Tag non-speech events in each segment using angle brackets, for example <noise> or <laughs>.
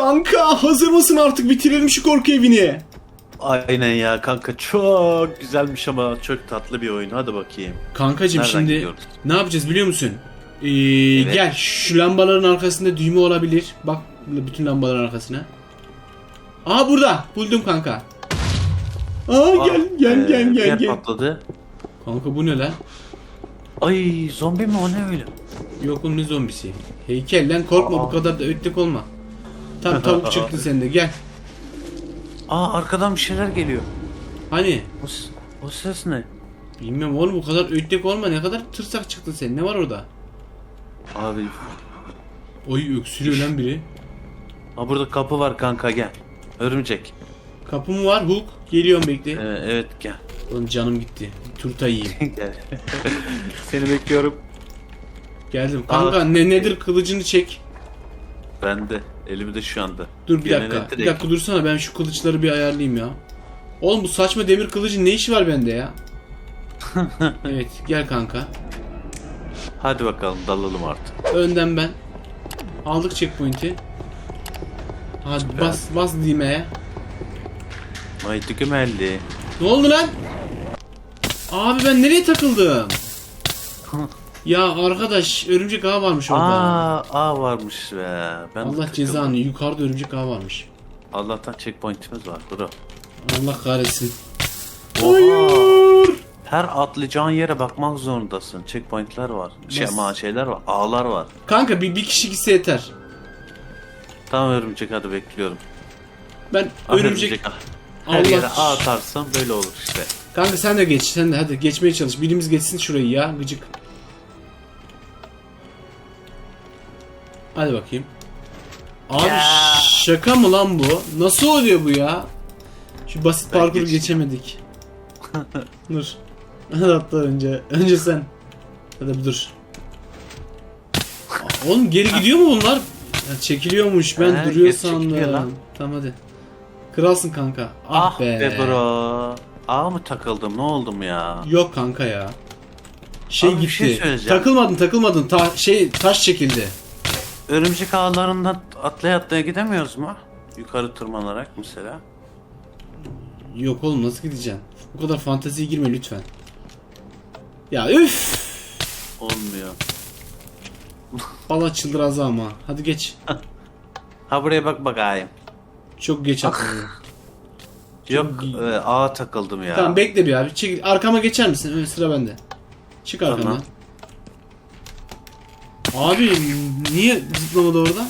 Kanka hazır mısın artık bitirelim şu korku evini. Aynen ya kanka çok güzelmiş ama çok tatlı bir oyun. Hadi bakayım. Kankacım Nereden şimdi gidiyoruz? ne yapacağız biliyor musun? Ee, Evet. Gel şu lambaların arkasında düğme olabilir. Bak bütün lambaların arkasına. Aa burada buldum kanka. Aa gel gel Aa, gel ee, bir gel yer gel. patladı. Kanka bu ne lan? Ay zombi mi o ne öyle? Yok oğlum ne zombisi? Heykel lan korkma bu Aa. kadar da ötlük olma. Tam tavuk <laughs> çıktı sende gel. Aa arkadan bir şeyler geliyor. Hani? O, s- o ses ne? Bilmem oğlum bu kadar ötlük olma ne kadar tırsak çıktın sen ne var orada? Abi. Oy öksürüyor lan biri. Aa burada kapı var kanka gel. Örümcek. Kapı mı var Hulk? Geliyorum bekle. Ee, evet gel. Oğlum canım gitti. Turta yiyeyim. <laughs> gel. Seni bekliyorum. Geldim. Kanka ne nedir kılıcını çek. Ben de. Elimde şu anda. Dur bir Gene dakika. Bir dakika dursana ben şu kılıçları bir ayarlayayım ya. Oğlum bu saçma demir kılıcın ne işi var bende ya? <laughs> evet gel kanka. Hadi bakalım dalalım artık. Önden ben. Aldık checkpoint'i. Hadi bas bas düğmeye. Haydi gümelli. Ne oldu lan? Abi ben nereye takıldım? <laughs> ya arkadaş örümcek ağı varmış orada. Aa, aa varmış be. Ben Allah cezanı yukarıda örümcek ağı varmış. Allah'tan checkpoint'imiz var bro. Allah kahretsin. Oha. Hayır. Her atlayacağın yere bakmak zorundasın. Checkpoint'ler var. Şey ama şeyler var. Ağlar var. Kanka bir, bir kişi gitse yeter. Tamam örümcek hadi bekliyorum. Ben Ah, örümcek... Her Allah- yere ağ atarsan böyle olur işte. Kanka sen de geç sen de hadi geçmeye çalış. Birimiz geçsin şurayı ya gıcık. Hadi bakayım. Abi Ya. şaka mı lan bu? Nasıl oluyor bu ya? Şu basit Ben parkuru geçtim. geçemedik. <laughs> dur. Hadi atla önce. Önce sen. Hadi bir dur. Aa, Oğlum geri gidiyor mu bunlar? Ya çekiliyormuş. Ben He, duruyor sandım. Tamam hadi. Kralsın kanka. Ah, be. bro. Ağa mı takıldım ne oldum ya? Yok kanka ya. Şey Abi bir gitti. şey söyleyeceğim. takılmadın takılmadın. Ta şey taş çekildi. Örümcek ağlarından atlaya atlaya gidemiyoruz mu? Yukarı tırmanarak mesela. Yok oğlum nasıl gideceksin? Bu kadar fanteziye girme lütfen. Ya üf. Olmuyor. Allah çıldıraz ama. Hadi geç. <laughs> Ha buraya bak bakayım. Çok geç atladın. <laughs> Yok e, ağa takıldım ya. Tamam bekle bir abi. Çekil. Arkama geçer misin? Evet, sıra bende. Çık arkamdan. Tamam. Abi niye zıplamadı orada?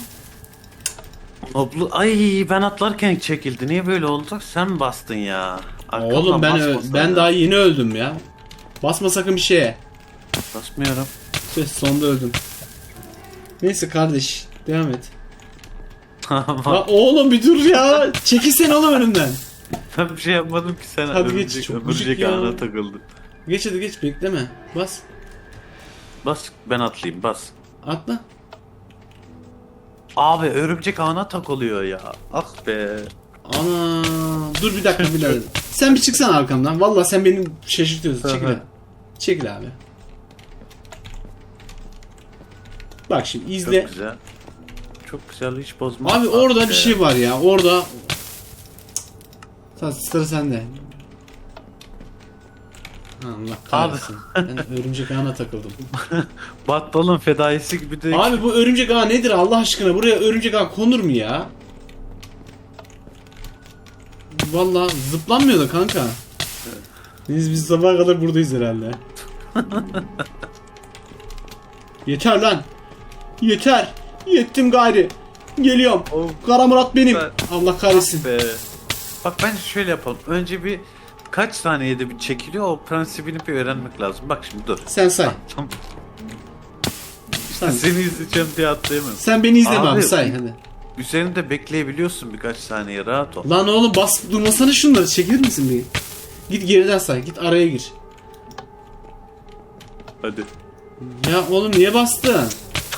Oblu Ay ben atlarken çekildi. Niye böyle oldu? Sen bastın ya? Arkamdan Oğlum ben ö- basmasaydın. ben daha yeni öldüm ya. Basma sakın bir şeye. basmıyorum. Tüh, sonda öldüm. Neyse kardeş devam et. Ya oğlum bir dur ya. Çekilsene oğlum önümden. ben bir şey yapmadım ki sen Hadi geç, çok gıcık örümcek ya. ağına takıldı. Geç hadi geç bekleme. Bas. Bas ben atlayayım bas. Atla. Abi örümcek ağına takılıyor ya. Ah be. Ana. Dur bir dakika bir dakika. Sen bir çıksana arkamdan. Vallahi sen beni şaşırtıyorsun. Çekil abi. Çekil abi. Bak şimdi Çok izle. güzel. Çok güzel hiç bozma. Abi Ah orada be. bir şey var ya. Orada Sıra sende. Allah kahretsin. Ben örümcek ağına takıldım. <laughs> Battalın fedaisi gibi de. Abi bu örümcek ağı nedir Allah aşkına? Buraya örümcek ağı konur mu ya? Vallahi zıplanmıyor da kanka. Biz biz sabaha kadar buradayız herhalde. <laughs> Yeter lan. Yeter. Yettim gayri. Geliyorum. Of. Kara Murat benim. Ben- Allah kahretsin. Be. Bak bence şöyle yapalım. Önce bir kaç saniyede bir çekiliyor o prensibini bir öğrenmek lazım. Bak şimdi dur. Sen say. Tamam. Sen, Seni izleyeceğim diye atlayamam. sen beni izleme abi, Abi- say hadi. Üzerinde bekleyebiliyorsun birkaç saniye rahat ol. Lan oğlum bas durmasana şunları çekilir misin bir? Git geriden say. Git araya gir. Hadi. Ya oğlum niye bastın?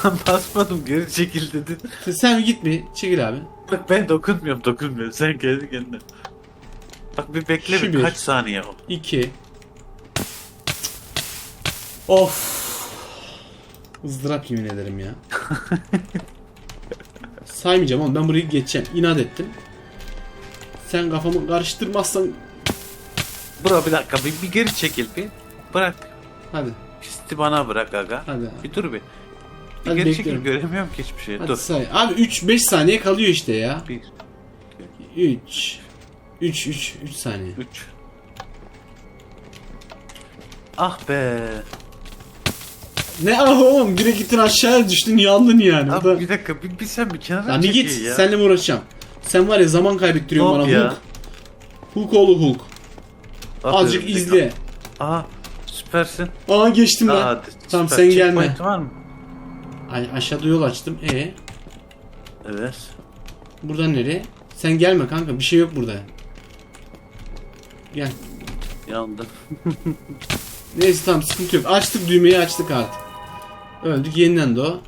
Ben basmadım geri çekil dedin. Sen git bir çekil abi. Bak ben dokunmuyorum dokunmuyorum sen kendi kendine. Bak bir bekle Şu bir kaç saniye o. 2 Of. ızdırap yemin ederim ya. Saymayacağım oğlum ben burayı geçeceğim. İnat ettim. Sen kafamı karıştırmazsan Bura bir dakika bir, bir geri çekil bir. Bırak. hadi. Pisti bana bırak aga. Hadi. Bir dur bir. Bir Hadi geri bekliyorum. çekil göremiyorum ki hiçbir şey. Hadi dur. say. Abi 3-5 saniye kalıyor işte ya. 1, 3 3 3 3 saniye. 3. Ah be. Ne ah oğlum direkt gittin aşağıya düştün yandın yani. Abi da- bir dakika bir, bir sen bir kenara Lan bir git ya. seninle mi uğraşacağım? Sen var ya zaman kaybettiriyorsun Hop bana ya. Hulk. Hulk oğlu Hulk. Aferin Azıcık izle. Aa süpersin. Aa geçtim ben. hadi. Tamam sen gelme. Checkpoint var mı? Ay, aşağıda yol açtım. E Evet. buradan nereye? Sen gelme kanka bir şey yok burada. Gel. Yandım. <laughs> Neyse tamam sıkıntı yok. Açtık düğmeyi açtık artık. Öldük yeniden de o.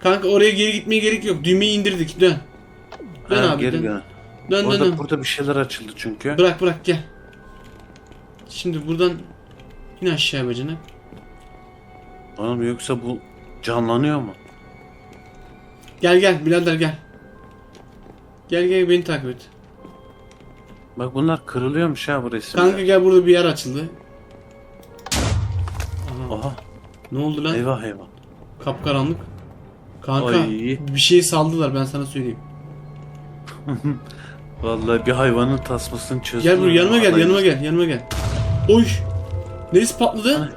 Kanka oraya geri gitmeye gerek yok. Düğmeyi indirdik dön. Dön Ha, abi geri dön. gel. Dön dön Orada, dön. burada bir şeyler açıldı çünkü. Bırak bırak gel. Şimdi buradan in aşağı bacanak. Oğlum yoksa bu canlanıyor mu? Gel gel birader gel. Gel gel beni takip et. Bak bunlar kırılıyormuş ha bu resimde. Kanka gel burada bir yer açıldı. Aha, Oha. ne oldu lan? Eyvah eyvah. Kapkaranlık. Kanka Ay. bir şey saldılar ben sana söyleyeyim. <laughs> Vallahi bir hayvanın tasmasını çözdüm. Gel buraya yanıma gel yanıma gel yanıma gel. Oy. Neresi patladı? Ana.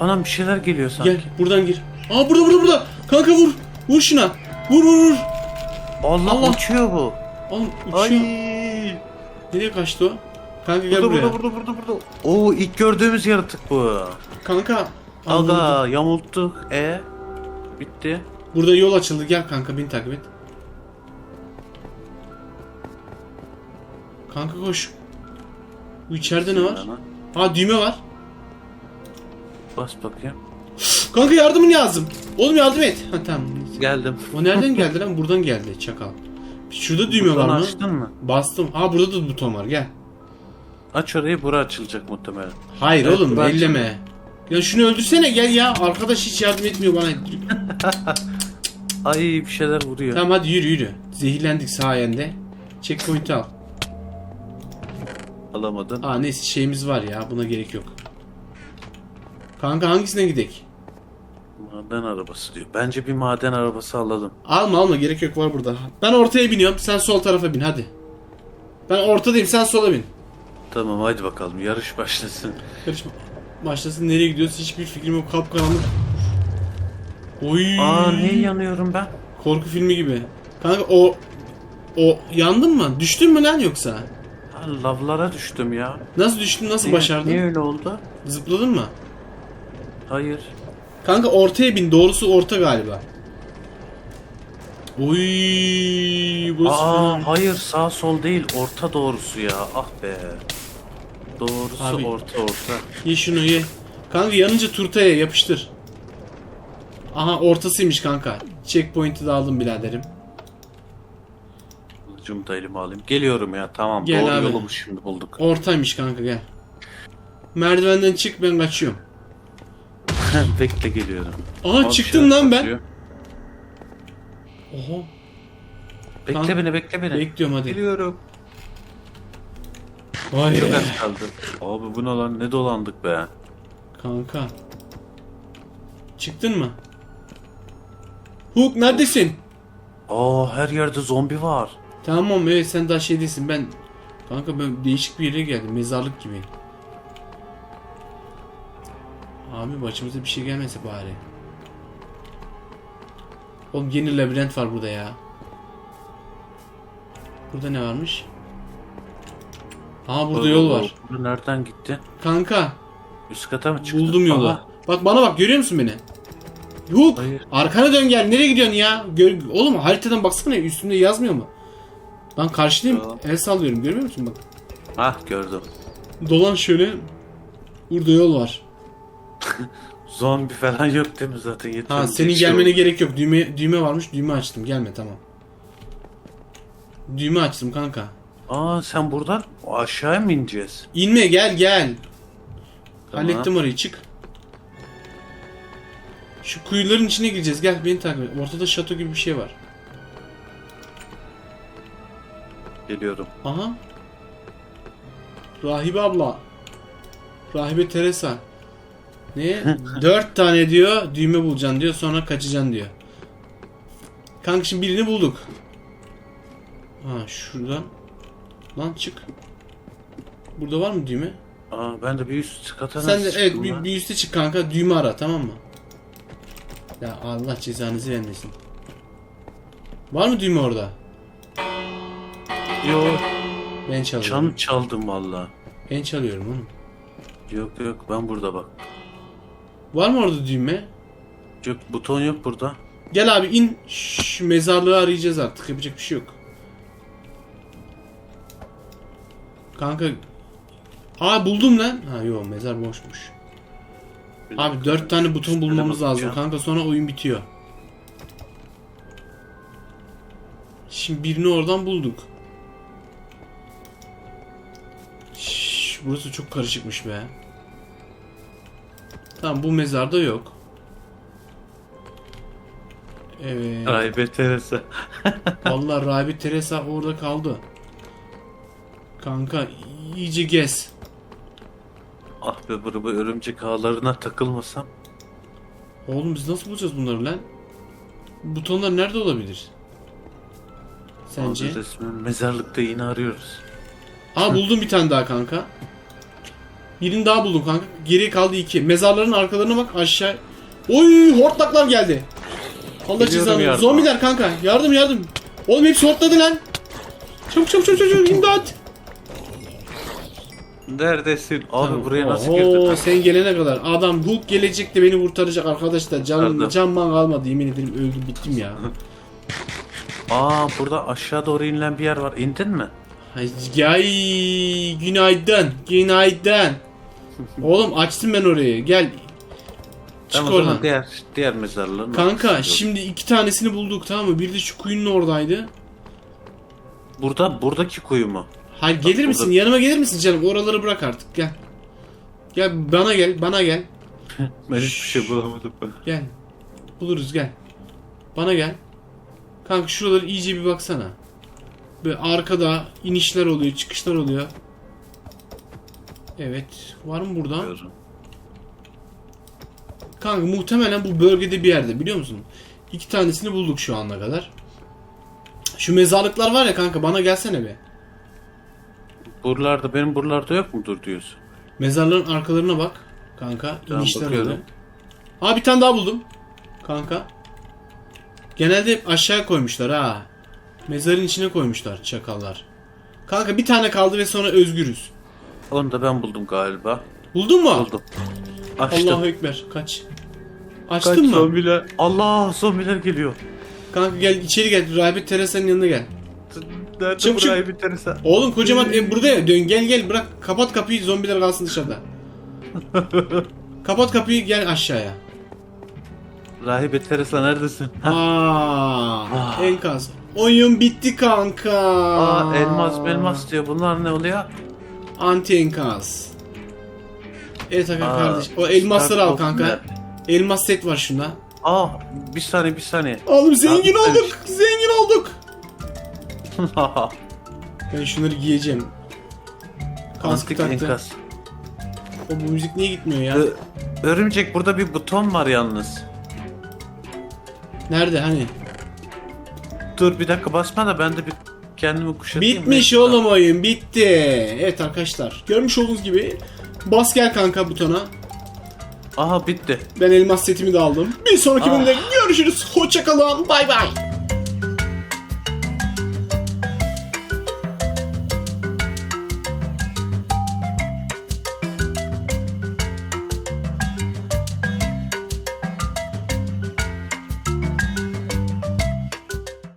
Anam bir şeyler geliyor sanki. Gel buradan gir. Aa burada burada burada. Kanka vur. Vur şuna. Vur vur vur. Allah, Allah. uçuyor bu. Oğlum Ay. uçuyor. Nereye kaçtı o? Kanka gel Burada buraya. burada burada burada burada. Oo ilk gördüğümüz yaratık bu. Kanka. anladım. Aga yamulttuk. E bitti. Burada yol açıldı. Gel kanka beni takip et. Kanka koş. Bu içeride ne var? Ha düğme var. Bas bakayım. <gasps> Kanka yardımın lazım. Oğlum yardım et. Ha tamam. Geldim. O nereden geldi lan? Buradan geldi çakal. Şurada düğme var mı? açtın mı? Bastım. Ha burada da buton var. Gel. Aç orayı bura açılacak muhtemelen. Hayır Evet, oğlum bırak. elleme. Ya şunu öldürsene gel ya. Arkadaş hiç yardım etmiyor bana. <laughs> Ay bir şeyler vuruyor. tamam hadi yürü yürü. Zehirlendik sayende. Checkpoint'i al. Alamadın. Aa neyse şeyimiz var ya. Buna gerek yok. Kanka hangisine gidek? Maden arabası diyor. Bence bir maden arabası alalım. Alma alma gerek yok var burada. Ben ortaya biniyorum. Sen sol tarafa bin hadi. Ben ortadayım sen sola bin. Tamam hadi bakalım yarış başlasın. Karışma. Başlasın nereye gidiyoruz hiçbir fikrim yok. Kapkaranlık. Oy. Aa niye yanıyorum ben? Korku filmi gibi. Kanka o o yandın mı? Düştün mü lan yoksa? Ha, lavlara düştüm ya. Nasıl düştün? Nasıl Niye- başardın? Niye öyle oldu? Zıpladın mı? Hayır. Kanka ortaya bin. Doğrusu orta galiba. Oy, burası Aa fena. hayır sağ sol değil orta doğrusu ya. Ah be. Doğrusu Abi. orta orta. Ye şunu ye. Kanka yanınca turtaya yapıştır. Aha ortasıymış kanka. Checkpoint'i de aldım biraderim. Kılıcımı da elime alayım. Geliyorum ya tamam. Gel Doğru abi. yolu şimdi bulduk. Ortaymış kanka gel. Merdivenden çık ben kaçıyorum. <laughs> Bekle geliyorum. Aha Abi çıktım lan ben. kaçıyor. Oha. Bekle Kanka, beni bekle beni. Bekliyorum hadi. Geliyorum. Vay Çok be. az kaldı. Abi bu ne lan ne dolandık be. Kanka. Çıktın mı? Hook neredesin? Aa her yerde zombi var. Tamam evet sen daha şey değilsin ben Kanka ben değişik bir yere geldim mezarlık gibi Abi başımıza bir şey gelmese bari Oğlum yeni labirent var burada ya Burada ne varmış? Aa burada yol var Bu nereden gitti? Kanka Üst kata mı çıktı? buldum yolu Aha. Bak bana bak görüyor musun beni? Hook Hayır. arkana dön gel nereye gidiyorsun ya? Gör, oğlum haritadan baksana üstünde yazmıyor mu? Ben karşıdayım Tamam. el sallıyorum görmüyor musun bak Ah gördüm. Dolan şöyle. Burada yol var. <laughs> Zombi falan yok değil mi zaten yeter. Ha senin gelmene gerek yok. Düğme düğme varmış. Düğme açtım. Gelme tamam. Düğme açtım kanka. Aa sen buradan aşağıya mı ineceğiz? İnme gel gel. Tamam. Hallettim orayı çık. Şu kuyuların içine gireceğiz. Gel beni takip et. Ortada şato gibi bir şey var. Geliyorum. Aha. Rahibe abla. Rahibe Teresa. Ne? Dört tane diyor düğme bulacaksın diyor sonra kaçacaksın diyor. Kanka şimdi birini bulduk. Ha şuradan. Lan çık. Burada var mı düğme? Aa ben de bir üst kata Sen de evet bir, bir üste çık kanka düğme ara tamam mı? Ya Allah cezanızı vermesin. Var mı düğme orada? Yo Ben çalıyorum. çan çaldım valla. Ben çalıyorum oğlum. Yok yok ben burada bak. Var mı orada düğme? Yok buton yok burada. Gel abi in. Şş, mezarlığı arayacağız artık. Yapacak bir şey yok. Kanka. Aa buldum lan. Ha yok mezar boşmuş. Abi dört tane buton bulmamız lazım kanka sonra oyun bitiyor. Şimdi birini oradan bulduk. Şş, burası çok karışıkmış be. Tamam bu mezarda yok. Evet. Ay be Teresa. <laughs> Vallahi Rabi Teresa orada kaldı. Kanka iyice gez. Ah be bu bu örümcek ağlarına takılmasam. Oğlum biz nasıl bulacağız bunları lan? Butonlar nerede olabilir? Sence? Resmen mezarlıkta yine arıyoruz. Aa buldum bir tane daha kanka. Birini daha buldum kanka. Geriye kaldı iki. Mezarların arkalarına bak aşağı. Oy hortlaklar geldi. Allah cezanı. Zombiler kanka. Yardım yardım. Oğlum hepsi hortladı lan. Çabuk çabuk çabuk çabuk imdat. Neredesin? Abi buraya nasıl Oo, girdin? sen gelene kadar adam Hulk gelecek de beni kurtaracak arkadaşlar. Canım canman kalmadı yemin ederim öldüm bittim ya. <laughs> Aa burada aşağı doğru inilen bir yer var. İndin mi? Ay günaydın günaydın. Oğlum açtım ben orayı gel. Çık Tamam o zaman oradan. diğer, diğer mezarlığın Kanka şimdi iki tanesini bulduk tamam mı? Bir de şu kuyunun oradaydı. Burada buradaki kuyu mu? Hayır gelir burada- misin? Yanıma gelir misin canım? Oraları bırak artık gel. Gel bana gel bana gel. <laughs> Ben hiçbir şey bulamadım. Gel. Buluruz gel. Bana gel. Kanka şuraları iyice bir baksana. Böyle arkada inişler oluyor, çıkışlar oluyor. Evet. Var mı burada? Görüyorum. Kanka muhtemelen bu bölgede bir yerde biliyor musun? İki tanesini bulduk şu ana kadar. Şu mezarlıklar var ya kanka bana gelsene be. Buralarda benim buralarda yok mudur diyorsun? Mezarların arkalarına bak. Kanka Tamam, oluyor. Ha bir tane daha buldum. Kanka. Genelde hep aşağıya koymuşlar ha. Mezarın içine koymuşlar çakallar. Kanka bir tane kaldı ve sonra özgürüz. Onu da ben buldum galiba. Buldun mu? Buldum. Açtım. Allahu ekber. Kaç. Kaç Açtın mı? zombiler? Allah zombiler geliyor. Kanka gel içeri gel. Rahip Teresa'nın yanına gel. Nerede Çabuk, burayı çabuk. biterse? Oğlum kocaman ev burada ya. Dön gel gel bırak. Kapat kapıyı zombiler kalsın dışarıda. <laughs> Kapat kapıyı gel aşağıya. Rahibe Teresa neredesin? Aa, Ah. enkaz. Oyun bitti kanka. Aa elmas elmas diyor. Bunlar ne oluyor? Anti enkaz. Evet Aa, kardeş. O elmasları al kanka. of Elmas set var şunda. Aa bir saniye bir saniye. Oğlum zengin Abi, olduk. Zengin olduk. <laughs> Ben şunları giyeceğim. Kaskı taktı. enkaz. O bu müzik niye gitmiyor ya? Ö- Örümcek burada bir buton var yalnız. Nerede hani? Dur bir dakika basma da ben de bir kendimi kuşatayım. Bitmiş Neyse. oğlum oyun bitti. Evet arkadaşlar görmüş olduğunuz gibi bas gel kanka butona. Aha bitti. Ben elmas setimi de aldım. Bir sonraki Ah. bölümde görüşürüz. Hoşçakalın. Bay bay.